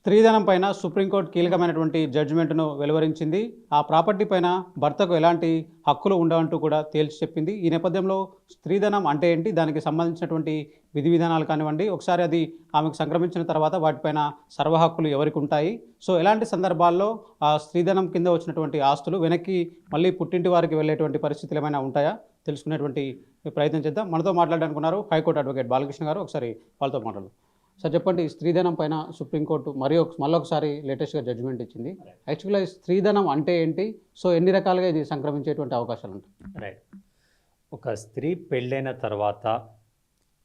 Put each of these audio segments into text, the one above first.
స్త్రీధనం పైన సుప్రీంకోర్టు కీలకమైనటువంటి జడ్జిమెంట్ను వెలువరించింది. ఆ ప్రాపర్టీ పైన భర్తకు ఎలాంటి హక్కులు ఉండవంటూ కూడా తేల్చి చెప్పింది. ఈ నేపథ్యంలో స్త్రీధనం అంటే ఏంటి? దానికి సంబంధించినటువంటి విధి విధానాలు కానివ్వండి ఒకసారి అది ఆమెకు సంక్రమించిన తర్వాత వాటిపైన సర్వ హక్కులు ఎవరికి ఉంటాయి? సో ఎలాంటి సందర్భాల్లో ఆ స్త్రీధనం కింద వచ్చినటువంటి ఆస్తులు వెనక్కి మళ్ళీ పుట్టింటి వారికి వెళ్ళేటువంటి పరిస్థితులు ఏమైనా ఉంటాయా? తెలుసుకునేటువంటి ప్రయత్నం చేద్దాం. మనతో మాట్లాడడానికి హైకోర్టు అడ్వకేట్ బాలకృష్ణ గారు. ఒకసారి వాళ్ళతో మాట్లాడు సార్ చెప్పండి స్త్రీధనం పైన సుప్రీంకోర్టు మరి ఒక మళ్ళొకసారి లేటెస్ట్గా జడ్జిమెంట్ ఇచ్చింది. యాక్చువల్గా ఈ స్త్రీధనం అంటే ఏంటి? సో ఎన్ని రకాలుగా ఇది సంక్రమించేటువంటి అవకాశాలు ఉంటాయి రైట్ ఒక స్త్రీ పెళ్ళైన తర్వాత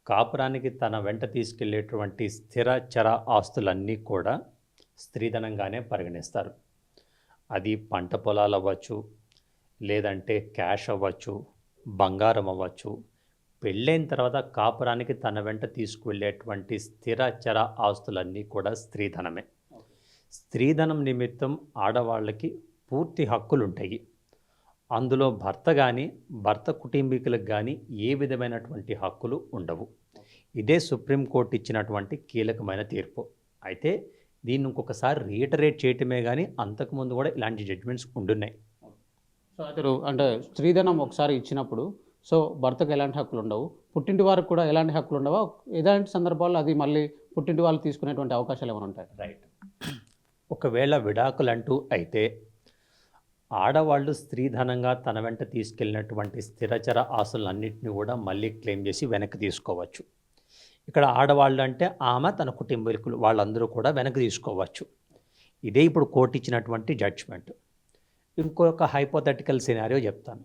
కాపురానికి తన వెంట తీసుకెళ్ళేటువంటి స్థిర చర ఆస్తులన్నీ కూడా స్త్రీధనంగానే పరిగణిస్తారు. అది పంట పొలాలు అవ్వచ్చు లేదంటే క్యాష్ అవ్వచ్చు బంగారం అవ్వచ్చు పెళ్ళైన తర్వాత కాపురానికి తన వెంట తీసుకువెళ్ళేటువంటి స్థిర చర ఆస్తులన్నీ కూడా స్త్రీధనమే. స్త్రీధనం నిమిత్తం ఆడవాళ్ళకి పూర్తి హక్కులు ఉంటాయి అందులో భర్త కానీ భర్త కుటుంబీకులకు కానీ ఏ విధమైనటువంటి హక్కులు ఉండవు. ఇదే సుప్రీంకోర్టు ఇచ్చినటువంటి కీలకమైన తీర్పు. అయితే దీన్ని ఇంకొకసారి రీటరేట్ చేయటమే కానీ అంతకుముందు కూడా ఇలాంటి జడ్జిమెంట్స్ ఉండున్నాయి. సో అతడు అంటే స్త్రీధనం ఒకసారి ఇచ్చినప్పుడు సో భర్తకు ఎలాంటి హక్కులు ఉండవు. పుట్టింటి వారికి కూడా ఎలాంటి హక్కులు ఉండవా? ఎలాంటి సందర్భాల్లో అది మళ్ళీ పుట్టింటి వాళ్ళు తీసుకునేటువంటి అవకాశాలు ఏమైనా ఉంటాయి? రైట్ ఒకవేళ విడాకులంటూ అయితే ఆడవాళ్ళు స్త్రీధనంగా తన వెంట తీసుకెళ్ళినటువంటి స్థిరచర ఆస్తులన్నింటినీ కూడా మళ్ళీ క్లెయిమ్ చేసి వెనక్కి తీసుకోవచ్చు. ఇక్కడ ఆడవాళ్ళు అంటే ఆమె తన కుటుంబీకులు వాళ్ళందరూ కూడా వెనక్కి తీసుకోవచ్చు. ఇదే ఇప్పుడు కోర్టు ఇచ్చినటువంటి జడ్జ్మెంట్ ఇంకొక హైపోథెటికల్ సినారియో చెప్తాను.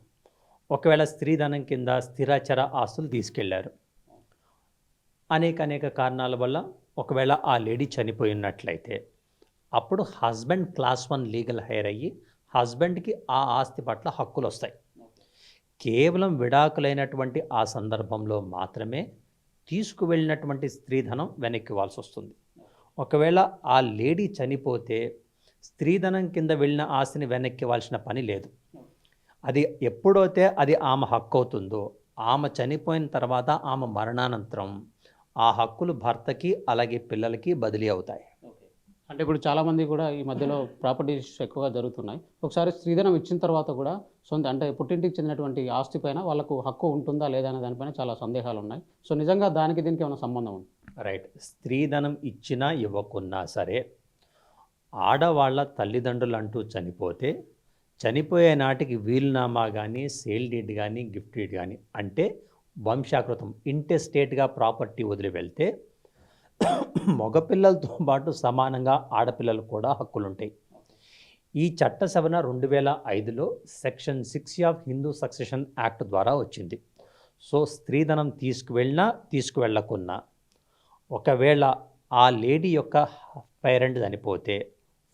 ఒకవేళ స్త్రీధనం కింద స్థిరాచర ఆస్తులు తీసుకెళ్ళారు. అనేక అనేక కారణాల వల్ల ఒకవేళ ఆ లేడీ చనిపోయినట్లయితే అప్పుడు husband class one legal heir అయ్యి హస్బెండ్కి ఆ ఆస్తి పట్ల హక్కులు వస్తాయి కేవలం విడాకులైనటువంటి ఆ సందర్భంలో మాత్రమే తీసుకువెళ్ళినటువంటి స్త్రీధనం వెనక్కి ఇవ్వాల్సి వస్తుంది ఒకవేళ ఆ లేడీ చనిపోతే స్త్రీధనం కింద వెళ్ళిన ఆస్తిని వెనక్కి ఇవ్వాల్సిన పని లేదు. అది ఎప్పుడైతే అది ఆమె హక్కు అవుతుందో ఆమె చనిపోయిన తర్వాత ఆమె మరణానంతరం ఆ హక్కులు భర్తకి అలాగే పిల్లలకి బదిలీ అవుతాయి. అంటే ఇప్పుడు చాలామంది కూడా ఈ మధ్యలో ప్రాపర్టీస్ ఎక్కువగా జరుగుతున్నాయి. ఒకసారి స్త్రీధనం ఇచ్చిన తర్వాత కూడా సొంత అంటే పుట్టింటికి చెందినటువంటి ఆస్తి పైన వాళ్ళకు హక్కు ఉంటుందా లేదా అనే దానిపైన చాలా సందేహాలు ఉన్నాయి. సో నిజంగా దానికి దీనికి ఏమైనా సంబంధం ఉంది? రైట్. స్త్రీధనం ఇచ్చినా ఇవ్వకున్నా సరే ఆడవాళ్ళ తల్లిదండ్రులు అంటూ చనిపోతే చనిపోయే నాటికి వీలునామా కానీ సేల్ డీడ్ కానీ గిఫ్ట్ డీడ్ కానీ అంటే వంశాకృతం ఇంటెస్టేట్గా ప్రాపర్టీ వదిలి వెళ్తే మగపిల్లలతో పాటు సమానంగా ఆడపిల్లలకు కూడా హక్కులుంటాయి. ఈ చట్ట సవరణ రెండు వేల ఐదులో section six of Hindu succession act ద్వారా వచ్చింది. సో స్త్రీధనం తీసుకువెళ్ళినా తీసుకువెళ్ళకున్నా ఒకవేళ ఆ లేడీ యొక్క పేరెంట్ చనిపోతే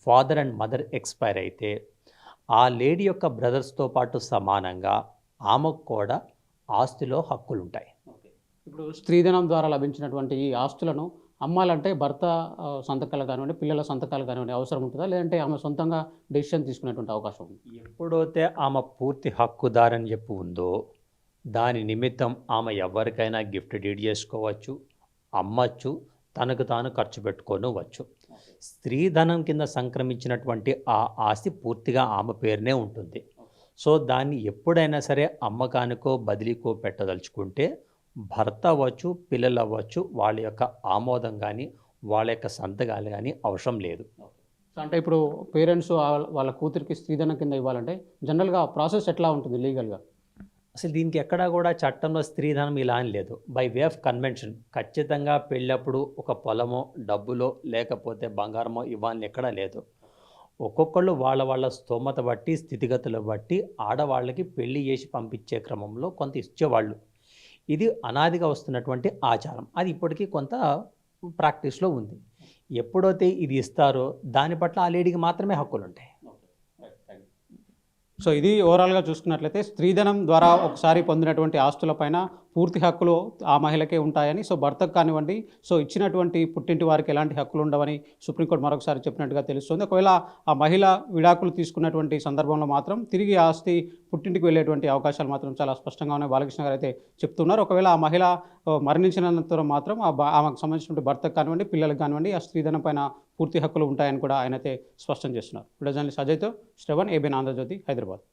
ఫాదర్ అండ్ మదర్ ఎక్స్పైర్ అయితే ఆ లేడీ యొక్క బ్రదర్స్తో పాటు సమానంగా ఆమెకు కూడా ఆస్తిలో హక్కులు ఉంటాయి ఇప్పుడు స్త్రీధనం ద్వారా లభించినటువంటి ఈ ఆస్తులను అమ్మాలంటే భర్త సంతకాలు కానివ్వండి పిల్లల సంతకాలు కానివ్వండి అవసరం ఉంటుందా? లేదంటే ఆమె సొంతంగా డెసిషన్ తీసుకునేటువంటి అవకాశం ఉంది ఎప్పుడైతే ఆమె పూర్తి హక్కుదారని చెప్పి ఉందో దాని నిమిత్తం ఆమె ఎవరికైనా గిఫ్ట్ డీడ్ చేసుకోవచ్చు అమ్మచ్చు తనకు తాను ఖర్చు పెట్టుకోనవచ్చు స్త్రీధనం కింద సంక్రమించినటువంటి ఆ ఆస్తి పూర్తిగా ఆమె పేరునే ఉంటుంది. సో దాన్ని ఎప్పుడైనా సరే అమ్మకానికో బదిలీకో పెట్టదలుచుకుంటే భర్త అవ్వచ్చు పిల్లలు అవ్వచ్చు వాళ్ళ యొక్క ఆమోదం కానీ వాళ్ళ యొక్క సంతకాలు కానీ అవసరం లేదు. అంటే ఇప్పుడు పేరెంట్స్ వాళ్ళ కూతురికి స్త్రీధనం కింద ఇవ్వాలంటే జనరల్గా ప్రాసెస్ ఎట్లా ఉంటుంది లీగల్గా? అసలు దీనికి ఎక్కడా కూడా చట్టంలో స్త్రీధనం ఇలా అని లేదు. By way of convention. ఖచ్చితంగా పెళ్ళప్పుడు ఒక పొలమో డబ్బులో లేకపోతే బంగారమో ఇవ్వాలని ఎక్కడా లేదు. ఒక్కొక్కళ్ళు వాళ్ళ వాళ్ళ స్తోమత బట్టి స్థితిగతులు బట్టి ఆడవాళ్ళకి పెళ్ళి చేసి పంపించే క్రమంలో కొంత ఇచ్చేవాళ్ళు. ఇది అనాదిగా వస్తున్నటువంటి ఆచారం. అది ఇప్పటికీ కొంత ప్రాక్టీస్లో ఉంది. ఎప్పుడైతే ఇది ఇస్తారో దాని పట్ల ఆ లేడీకి మాత్రమే హక్కులు ఉంటాయి సో ఇది ఓవరాల్గా చూసుకున్నట్లయితే స్త్రీధనం ద్వారా ఒకసారి పొందినటువంటి ఆస్తులపైన పూర్తి హక్కులు ఆ మహిళకే ఉంటాయని సో భర్తకు కానివ్వండి సో ఇచ్చినటువంటి పుట్టింటి వారికి ఎలాంటి హక్కులు ఉండవని సుప్రీంకోర్టు మరొకసారి చెప్పినట్టుగా తెలుస్తుంది. ఒకవేళ ఆ మహిళ విడాకులు తీసుకున్నటువంటి సందర్భంలో మాత్రం తిరిగి ఆస్తి పుట్టింటికి వెళ్ళేటువంటి అవకాశాలు మాత్రం చాలా స్పష్టంగా ఉన్నాయి. బాలకృష్ణ గారు అయితే చెప్తున్నారు. ఒకవేళ ఆ మహిళ మరణించిన అనంతరం మాత్రం ఆమెకు సంబంధించినటువంటి భర్తకు కానివ్వండి పిల్లలకు కానివ్వండి ఆ స్త్రీధనం పైన పూర్తి హక్కులు ఉంటాయని కూడా ఆయన అయితే స్పష్టం చేస్తున్నారు. ఇప్పుడు జర్నలిస్ట్ అజయ్తో శ్రవణ్ ఏబిన్ ఆంధ్రజ్యోతి హైదరాబాద్.